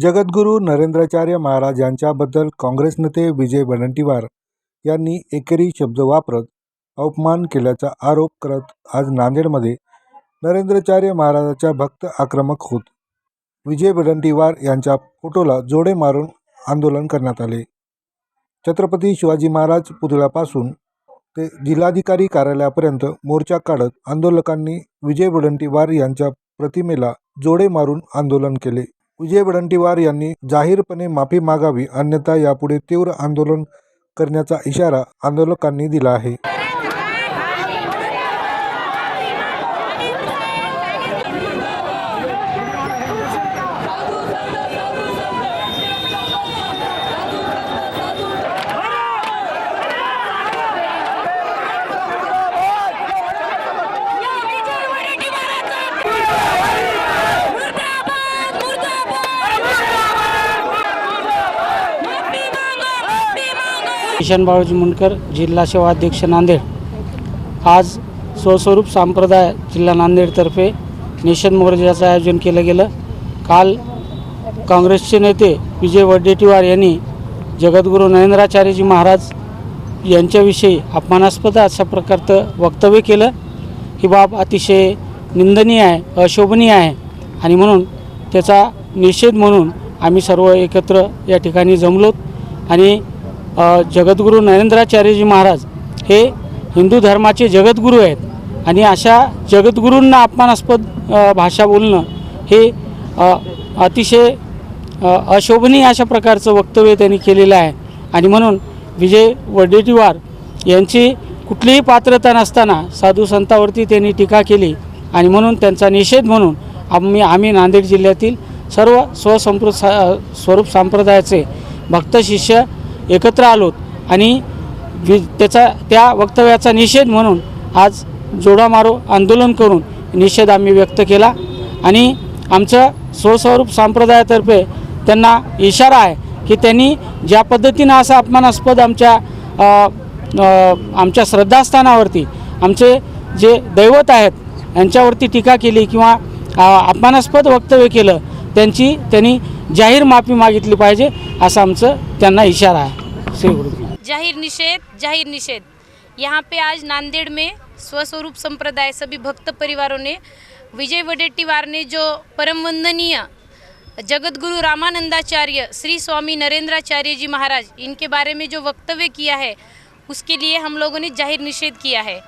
जगद्गुरू नरेंद्राचार्य महाराज यांच्याबद्दल काँग्रेस नेते विजय वडंटीवार यांनी एकेरी शब्द वापरत अपमान केल्याचा आरोप करत आज नांदेडमध्ये नरेंद्राचार्य महाराजाच्या भक्त आक्रमक होत. विजय वडंटीवार यांच्या फोटोला जोडे मारून आंदोलन करण्यात आले. छत्रपती शिवाजी महाराज पुतळ्यापासून ते जिल्हाधिकारी कार्यालयापर्यंत मोर्चा काढत आंदोलकांनी विजय वडंटीवार यांच्या प्रतिमेला जोडे मारून आंदोलन केले. विजय वडंटीवार यांनी जाहीरपणे माफी मागावी अन्यथा यापुढे तीव्र आंदोलन करण्याचा इशारा आंदोलकांनी दिला आहे. किशन बाळूजी मुंडकर जिल्हा सेवा अध्यक्ष नांदेड. आज स्वस्वरूप संप्रदाय जिल्हा नांदेडतर्फे नेशन मोर्चाचं आयोजन केलं गेलं. काल काँग्रेसचे नेते विजय वडेट्टीवार यांनी जगद्गुरू नरेंद्राचार्यजी महाराज यांच्याविषयी अपमानास्पद अशा प्रकारचं वक्तव्य केलं. ही बाब अतिशय निंदनीय आहे अशोभनीय आहे आणि म्हणून त्याचा निषेध म्हणून आम्ही सर्व एकत्र या ठिकाणी जमलोत आणि जगद्गुरू नरेंद्राचार्यजी महाराज हे हिंदू धर्माचे जगद्गुरू आहेत. आणि अशा जगद्गुरूंना अपमानास्पद भाषा बोलणं हे अतिशय अशोभनीय अशा प्रकारचं वक्तव्य त्यांनी केलेलं आहे. आणि म्हणून विजय वडेट्टीवार यांची कुठलीही पात्रता नसताना साधू संतावरती त्यांनी टीका केली. आणि म्हणून त्यांचा निषेध म्हणून आम्ही आम्ही नांदेड जिल्ह्यातील सर्व स्वसंप्र सा स्वरूप संप्रदायाचे भक्त शिष्य एकत्र आलोत आणि वि त्याचा त्या वक्तव्याचा निषेध म्हणून आज जोडामारो आंदोलन करून निषेध आम्ही व्यक्त केला. आणि आमचं स्वस्वरूप संप्रदायातर्फे त्यांना इशारा आहे की त्यांनी ज्या पद्धतीनं असा अपमानास्पद आमच्या आमच्या श्रद्धास्थानावरती आमचे जे दैवत आहेत यांच्यावरती टीका केली किंवा अपमानास्पद वक्तव्य केलं त्यांची त्यांनी जाहीर माफी मागितली पाहिजे असा आमचं त्यांना इशारा आहे. ज़ाहिर निषेध ज़ाहिर निषेध। यहाँ पे आज नांदेड़ में स्वस्वरूप संप्रदाय सभी भक्त परिवारों ने, विजय वडेट्टीवार ने जो परम वंदनीय जगतगुरु रामानंदाचार्य श्री स्वामी नरेंद्राचार्य जी महाराज, इनके बारे में जो वक्तव्य किया है, उसके लिए हम लोगों ने ज़ाहिर निषेध किया है।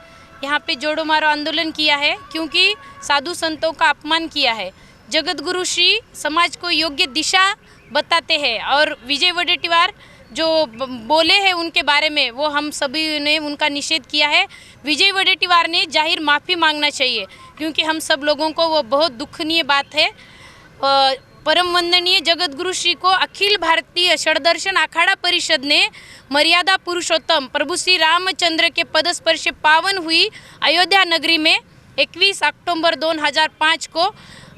यहाँ पे जोड़ो मारो आंदोलन किया है, क्योंकि साधु संतों का अपमान किया है। जगतगुरु श्री समाज को योग्य दिशा बताते हैं और विजय वडेट्टीवार जो बोले हैं उनके बारे में, वो हम सभी ने उनका निषेध किया है। विजय वडेटीवार ने ज़ाहिर माफ़ी मांगना चाहिए, क्योंकि हम सब लोगों को वो बहुत दुखनीय बात है। परम वंदनीय जगतगुरु श्री को अखिल भारतीय षडदर्शन अखाड़ा परिषद ने मर्यादा पुरुषोत्तम प्रभु श्री रामचंद्र के पदस्पर्श पावन हुई अयोध्या नगरी में 21 अक्टूबर 2005 को।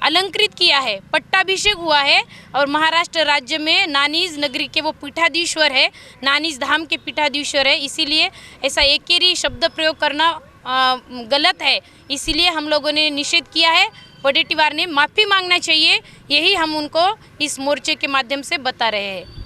अलंकृत किया है, पट्टाभिषेक हुआ है और महाराष्ट्र राज्य में नानीज नगरी के वो पीठाधीश्वर है, नानीज धाम के पीठाधीश्वर है, इसीलिए ऐसा एकेरी शब्द प्रयोग करना गलत है, इसीलिए हम लोगों ने निषेध किया है वडेटीवार ने माफ़ी मांगना चाहिए, यही हम उनको इस मोर्चे के माध्यम से बता रहे हैं।